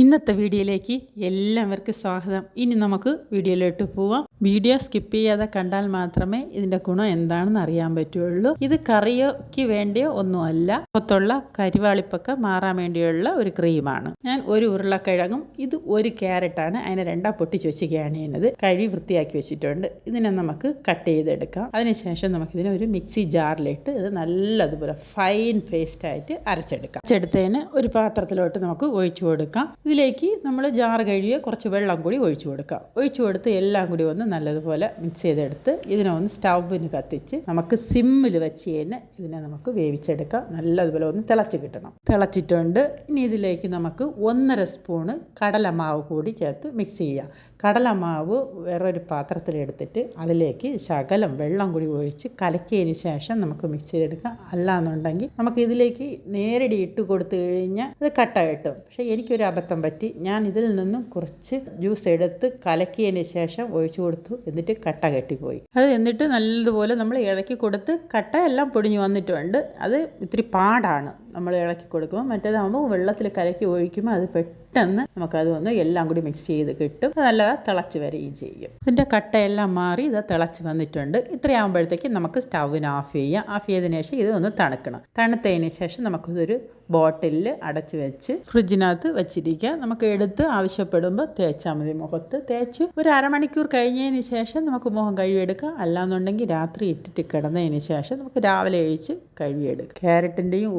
ഇന്നത്തെ വീഡിയോയിലേക്ക് എല്ലാവർക്കും സ്വാഗതം. ഇനി നമുക്ക് വീഡിയോയിലോട്ട് പോവാം. വീഡിയോ സ്കിപ്പ് ചെയ്യാതെ കണ്ടാൽ മാത്രമേ ഇതിന്റെ ഗുണം എന്താണെന്ന് അറിയാൻ പറ്റുള്ളൂ ഇത് കറിയ്ക്ക് വേണ്ടിയോ ഒന്നുമല്ല പുറത്തുള്ള കരിവാളിപ്പൊക്കെ മാറാൻ വേണ്ടിയുള്ള ഒരു ക്രീമാണ്. ഞാൻ ഒരു ഉരുളക്കിഴങ്ങും ഇത് ഒരു ക്യാരറ്റാണ്. അതിനെ രണ്ടാ പൊട്ടിച്ച് വെച്ചിരിക്കുകയാണ് ചെയ്യുന്നത് കഴുകി വൃത്തിയാക്കി വെച്ചിട്ടുണ്ട്. ഇതിനെ നമുക്ക് കട്ട് ചെയ്തെടുക്കാം. അതിനുശേഷം നമുക്കിതിനെ ഒരു മിക്സി ജാറിലിട്ട് ഇത് നല്ലതുപോലെ ഫൈൻ പേസ്റ്റായിട്ട് അരച്ചെടുക്കാം. അരച്ചെടുത്തതിന് ഒരു പാത്രത്തിലോട്ട് നമുക്ക് ഒഴിച്ചു കൊടുക്കാം. ഇതിലേക്ക് നമ്മൾ ജാർ കഴുകിയ കുറച്ച് വെള്ളം കൂടി ഒഴിച്ചു കൊടുക്കുക ഒഴിച്ചു കൊടുത്ത് എല്ലാം കൂടി ഒന്ന് നല്ലതുപോലെ മിക്സ് ചെയ്തെടുത്ത് ഇതിനെ ഒന്ന് സ്റ്റൗവിന് കത്തിച്ച് നമുക്ക് സിമ്മിൽ വെച്ച് തന്നെ ഇതിനെ നമുക്ക് വേവിച്ചെടുക്കാം. നല്ലതുപോലെ ഒന്ന് തിളച്ച് കിട്ടണം. തിളച്ചിട്ടുണ്ട്. ഇനി ഇതിലേക്ക് നമുക്ക് ഒന്നര സ്പൂണ് കടലമാവ് കൂടി ചേർത്ത് മിക്സ് ചെയ്യാം. കടലമാവ് വേറൊരു പാത്രത്തിലെടുത്തിട്ട് അതിലേക്ക് ശകലം വെള്ളം കൂടി ഒഴിച്ച് കലക്കിയതിന് ശേഷം നമുക്ക് മിക്സ് ചെയ്തെടുക്കാം. അല്ലാന്നുണ്ടെങ്കിൽ നമുക്ക് ഇതിലേക്ക് നേരടി ഇട്ട് കൊടുത്തു കഴിഞ്ഞാൽ അത് കട്ട കിട്ടും. പക്ഷേ എനിക്കൊരു അബദ്ധം പറ്റി. ഞാൻ ഇതിൽ നിന്നും കുറച്ച് ജ്യൂസ് എടുത്ത് കലക്കിയതിന് ശേഷം ഒഴിച്ചു കൊടുത്തു. എന്നിട്ട് കട്ട കെട്ടിപ്പോയി. അത് എന്നിട്ട് നല്ലതുപോലെ നമ്മൾ ഇളക്കി കൊടുത്ത് കട്ട എല്ലാം പൊടിഞ്ഞു വന്നിട്ടുണ്ട്. അത് ഇത്തിരി പാടാണ്. നമ്മൾ ഇളക്കി കൊടുക്കുമ്പോൾ മറ്റേതാകുമ്പോൾ വെള്ളത്തിൽ കലക്കി ഒഴിക്കുമ്പോൾ അത് പെട്ടെന്ന് നമുക്കത് ഒന്ന് എല്ലാം കൂടി മിക്സ് ചെയ്ത് കിട്ടും. നല്ല തിളച്ച് വരികയും ചെയ്യും. ഇതിന്റെ കട്ടയെല്ലാം മാറി ഇത് തിളച്ച് വന്നിട്ടുണ്ട്. ഇത്രയാകുമ്പോഴത്തേക്ക് നമുക്ക് സ്റ്റൗവിന് ഓഫ് ചെയ്യാം. ഓഫ് ചെയ്തതിന് ശേഷം ഇത് ഒന്ന് തണുക്കണം. തണുത്തതിന് ശേഷം നമുക്കിതൊരു ബോട്ടിലിൽ അടച്ച് വെച്ച് ഫ്രിഡ്ജിനകത്ത് വെച്ചിരിക്കുക. നമുക്ക് എടുത്ത് ആവശ്യപ്പെടുമ്പോൾ തേച്ചാൽ മതി മുഖത്ത്. തേച്ച് ഒരു അരമണിക്കൂർ കഴിഞ്ഞതിന് ശേഷം നമുക്ക് മുഖം കഴുകിയെടുക്കാം. അല്ലാന്നുണ്ടെങ്കിൽ രാത്രി ഇട്ടിട്ട് കിടന്നതിന് ശേഷം നമുക്ക് രാവിലെ കഴിച്ച് കഴുകിയെടുക്കാം. ക്യാരറ്റിന്റെയും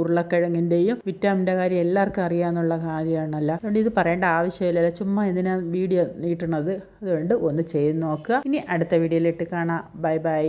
ഉരുളക്കിഴങ്ങിന്റെയും വിറ്റാമിന്റെ കാര്യം എല്ലാവർക്കും അറിയാമെന്നുള്ള കാര്യമാണല്ലോ. അതുകൊണ്ട് ഇത് പറയേണ്ട ആവശ്യമില്ലല്ലോ. ചുമ്മാ ഇതിനാ വീഡിയോ നീട്ടണത്. അതുകൊണ്ട് ഒന്ന് ചെയ്ത് നോക്കുക. ഇനി അടുത്ത വീഡിയോയിലിട്ട് കാണാം. Bye bye.